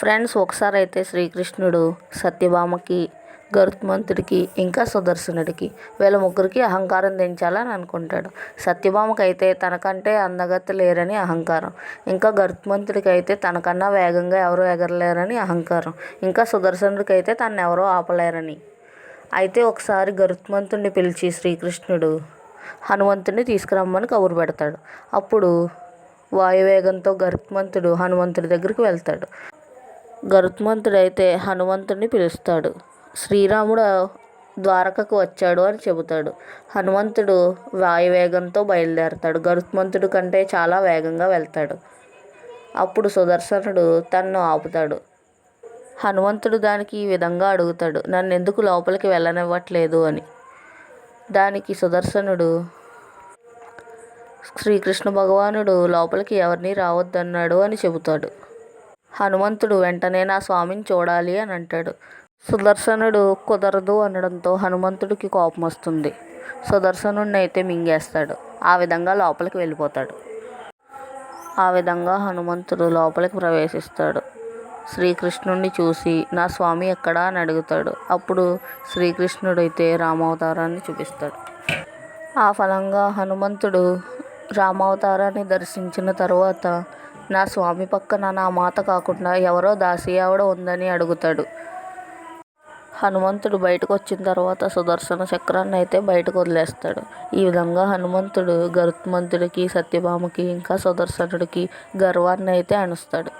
Friends ఒకసారి అయితే శ్రీకృష్ణుడు సత్యభామకి గరుత్మంతుడికి ఇంకా సుదర్శనుడికి వీళ్ళ ముగ్గురికి అహంకారం దించాలని అనుకుంటాడు. సత్యభామకి అయితే తనకంటే అందగత్తె లేరని అహంకారం. ఇంకా గరుత్మంతుడికి అయితే తనకన్నా వేగంగా ఎవరు ఎగరలేరని అహంకారం. ఇంకా సుదర్శనుడికి అయితే తను ఎవరో ఆపలేరని. అయితే ఒకసారి గరుత్మంతుడిని పిలిచి శ్రీకృష్ణుడు హనుమంతుడిని తీసుకురమ్మని కబురు పెడతాడు. అప్పుడు వాయువేగంతో గరుత్మంతుడు హనుమంతుడి దగ్గరికి వెళ్తాడు. గరుత్మంతుడు అయితే హనుమంతుడిని పిలుస్తాడు. శ్రీరాముడు ద్వారకకు వచ్చాడు అని చెబుతాడు. హనుమంతుడు వాయువేగంతో బయలుదేరతాడు. గరుత్మంతుడు కంటే చాలా వేగంగా వెళ్తాడు. అప్పుడు సుదర్శనుడు తన్ను ఆపుతాడు. హనుమంతుడు దానికి ఈ విధంగా అడుగుతాడు నన్ను ఎందుకు లోపలికి వెళ్ళనివ్వట్లేదు అని. దానికి సుదర్శనుడు శ్రీకృష్ణ భగవానుడు లోపలికి ఎవరిని రావద్దన్నాడు అని చెబుతాడు. హనుమంతుడు వెంటనే నా స్వామిని చూడాలి అని అంటాడు. సుదర్శనుడు కుదరదు అనడంతో హనుమంతుడికి కోపం వస్తుంది. సుదర్శనుడిని అయితే మింగేస్తాడు. ఆ విధంగా లోపలికి వెళ్ళిపోతాడు. ఆ విధంగా హనుమంతుడు లోపలికి ప్రవేశిస్తాడు. శ్రీకృష్ణుడిని చూసి నా స్వామి ఎక్కడా? అని అడుగుతాడు. అప్పుడు శ్రీకృష్ణుడు అయితే రామావతారాన్ని చూపిస్తాడు. ఆ ఫలంగా హనుమంతుడు రామావతారాన్ని దర్శించిన తర్వాత నా స్వామి పక్కన నా మాత కాకుండా ఎవరో దాసి ఆవిడ ఉందని అడుగుతాడు. హనుమంతుడు బయటకు వచ్చిన తర్వాత సుదర్శన చక్రాన్ని అయితే బయటకు వదిలేస్తాడు. ఈ విధంగా హనుమంతుడు గరుత్మంతుడికి సత్యభామకి ఇంకా సుదర్శనుడికి గర్వాన్ని అయితే అణుస్తాడు.